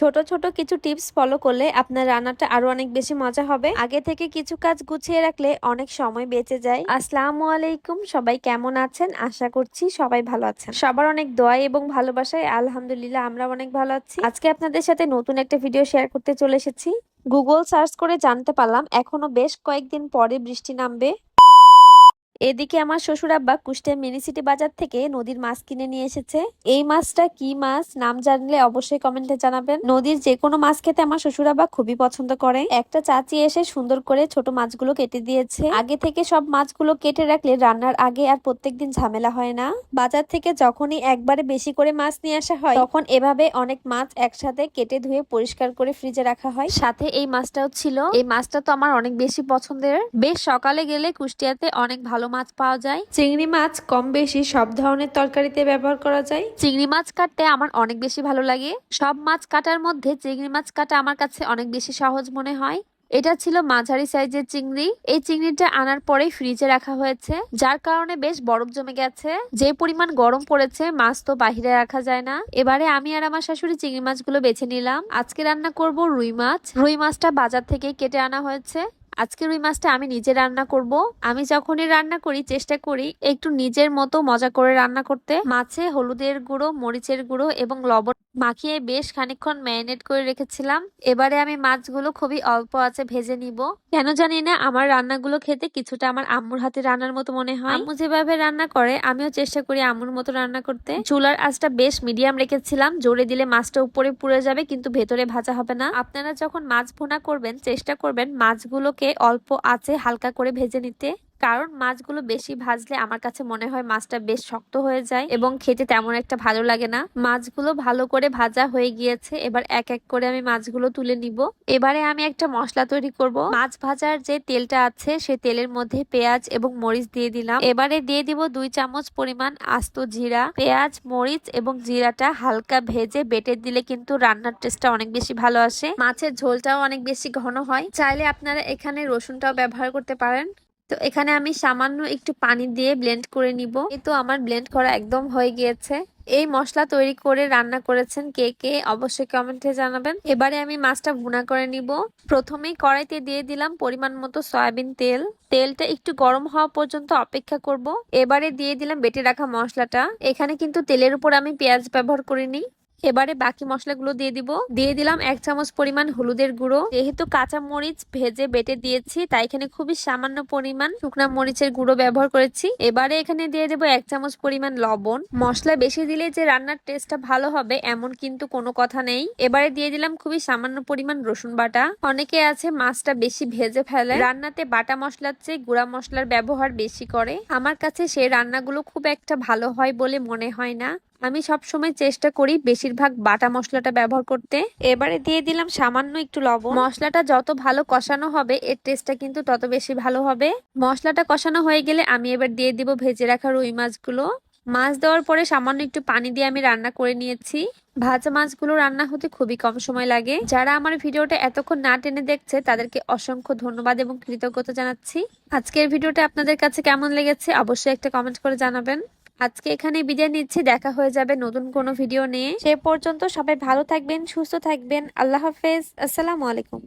ছোট ছোট কিছু টিপস ফলো করলে আপনার রান্নাটা আরও অনেক বেশি মজা হবে। আগে থেকে কিছু কাজ গুছিয়ে রাখলে অনেক সময় বেঁচে যায়। আসসালামু আলাইকুম, সবাই কেমন আছেন? আশা করছি সবাই ভালো আছেন। সবার অনেক দোয়া এবং ভালোবাসায় আলহামদুলিল্লাহ আমরা অনেক ভালো আছি। আজকে আপনাদের সাথে নতুন একটা ভিডিও শেয়ার করতে চলে এসেছি। গুগল সার্চ করে জানতে পারলাম, এখনও বেশ কয়েকদিন পরে বৃষ্টি নামবে। এদিকে আমার শ্বশুর আব্বা কুষ্টিয়া মিনি সিটি বাজার থেকে নদীর মাছ কিনে নিয়ে এসেছে। এই মাছটা কি মাছ? নাম জানলে অবশ্যই কমেন্টে জানাবেন। নদীর যে কোনো মাছ খেতে আমার শ্বশুর আব্বা খুবই পছন্দ করে। একটা চাচি এসে সুন্দর করে ছোট মাছগুলো কেটে দিয়েছে। আগে থেকে সব মাছগুলো কেটে রাখলে রান্নার আগে আর প্রত্যেকদিন ঝামেলা হয় না। বাজার থেকে যখনই একবারে বেশি করে মাছ নিয়ে আসা হয়, তখন এভাবে অনেক মাছ একসাথে কেটে ধুয়ে পরিষ্কার করে ফ্রিজে রাখা হয়। সাথে এই মাছটাও ছিল। এই মাছটা তো আমার অনেক বেশি পছন্দের। বেশ সকালে গেলে কুষ্টিয়াতে অনেক ভালো মাছ পাওয়া যায়। চিংড়ি মাছ কম বেশি সব ধরনের তরকারিতে ব্যবহার করা যায়। চিংড়ি মাছ কাটতে আমার অনেক বেশি ভালো লাগে। সব মাছ কাটার মধ্যে চিংড়ি মাছ কাটা আমার কাছে অনেক বেশি সহজ মনে হয়। এটা ছিল মাঝারি সাইজের চিংড়ি। এই চিংড়িটা আনার পরেই ফ্রিজে রাখা হয়েছে যার কারণে বেশ বরফ জমে গেছে। যে পরিমাণ গরম পড়েছে মাছ তো বাহিরে রাখা যায় না। এবারে আমি আর আমার শাশুড়ি চিংড়ি মাছগুলো বেছে নিলাম। আজকে রান্না করব রুই মাছ। রুই মাছটা বাজার থেকে কেটে আনা হয়েছে। আজকে রুই মাছটা আমি নিজে রান্না করব। আমি যখনই রান্না করি, চেষ্টা করি একটু নিজের মতো মজা করে রান্না করতে। মাছে হলুদের গুঁড়ো, মরিচের গুঁড়ো এবং লবণ মাখিয়ে বেশ খানিকক্ষণ ম্যারিনেট করে রেখেছিলাম। এবারে আমি মাছগুলো খুবই অল্প আছে ভেজে নিব। কেন জানি না, আমার রান্নাগুলো খেতে কিছুটা আমার আম্মুর হাতে রান্নার মতো মনে হয়। আম্মু যেভাবে রান্না করে, আমিও চেষ্টা করি আম্মুর মতো রান্না করতে। চুলার আঁচটা বেশ মিডিয়াম রেখেছিলাম। জোরে দিলে মাছটা উপরে পুড়ে যাবে, কিন্তু ভেতরে ভাজা হবে না। আপনারা যখন মাছ ভুনা করবেন, চেষ্টা করবেন মাছগুলোকে অল্প আঁচে হালকা করে ভেজে নিতে। কারণ মাছগুলো বেশি ভাজলে আমার কাছে মনে হয় মাছটা বেশ শক্ত হয়ে যায় এবং খেতে তেমন একটা ভালো লাগে না। মাছগুলো ভালো করে ভাজা হয়ে গিয়েছে। এবার এক এক করে আমি মাছগুলো তুলে নিব। এবারে আমি একটা মশলা তৈরি করব। মাছ ভাজার যে তেলটা আছে, সে তেলের মধ্যে পেঁয়াজ এবং মরিচ দিয়ে দিলাম। এবারে দিয়ে দিব দুই চামচ পরিমাণ আস্ত জিরা। পেঁয়াজ, মরিচ এবং জিরাটা হালকা ভেজে বেটে দিলে কিন্তু রান্নার টেস্টটা অনেক বেশি ভালো আসে। মাছের ঝোলটাও অনেক বেশি ঘন হয়। চাইলে আপনারা এখানে রসুনটাও ব্যবহার করতে পারেন। তো এখানে আমি সামান্য একটু পানি দিয়ে ব্লেন্ড করে নিব। তো আমার ব্লেন্ড করা একদম হয়ে গিয়েছে। এই মশলা তৈরি করে রান্না করেছেন কে কে অবশ্যই কমেন্টে জানাবেন। এবারে আমি মাছটা ভুনা করে নিব। প্রথমেই কড়াইতে দিয়ে দিলাম পরিমাণ মতো সয়াবিন তেল। তেলটা একটু গরম হওয়া পর্যন্ত অপেক্ষা করব। এবারে দিয়ে দিলাম বেটে রাখা মশলাটা। এখানে কিন্তু তেলের উপর আমি পেঁয়াজ ব্যবহার করিনি। এবারে বাকি মশলাগুলো দিয়ে দিব। দিয়ে দিলাম এক চামচ পরিমাণ হলুদের গুঁড়ো। যেহেতু কাঁচা মরিচ ভেজে বেটে দিয়েছি, তাই এখানে খুবই সামান্য পরিমাণ শুকনা মরিচের গুঁড়ো ব্যবহার করেছি। এবারে এখানে দিয়ে দেবো এক চামচ পরিমাণ লবণ। মশলা বেশি দিলে যে রান্নার টেস্টটা ভালো হবে, এমন কিন্তু কোনো কথা নেই। এবারে দিয়ে দিলাম খুবই সামান্য পরিমাণ রসুন বাটা। অনেকে আছে মাছটা বেশি ভেজে ফেলে। রান্নাতে বাটা মশলার চেয়ে গুঁড়া মশলার ব্যবহার বেশি করে। আমার কাছে সেই রান্নাগুলো খুব একটা ভালো হয় বলে মনে হয় না। আমি সব সময় চেষ্টা করি বেশিরভাগ বাটা মশলাটা ব্যবহার করতে। এবারে দিয়ে দিলাম সামান্য একটু লবণ। মশলাটা যত ভালো কষানো হবে, এর টেস্টটা কিন্তু তত বেশি ভালো হবে। মশলাটা কষানো হয়ে গেলে আমি এবার দিয়ে দিব ভেজে রাখা রুই মাছগুলো। মাছ দেওয়ার পরে সামান্য একটু পানি দিয়ে আমি রান্না করে নিয়েছি। ভাজা মাছগুলো রান্না হতে খুবই কম সময় লাগে। যারা আমার ভিডিওটা এতক্ষণ না টেনে দেখছে, তাদেরকে অসংখ্য ধন্যবাদ এবং কৃতজ্ঞতা জানাচ্ছি। আজকের ভিডিওটা আপনাদের কাছে কেমন লেগেছে, অবশ্যই একটা কমেন্ট করে জানাবেন। আজকে এখানে বিদায় নিচ্ছি, দেখা হয়ে যাবে নতুন কোনো ভিডিও নিয়ে। সে পর্যন্ত সবাই ভালো থাকবেন, সুস্থ থাকবেন। আল্লাহ হাফেজ, আসসালামু আলাইকুম।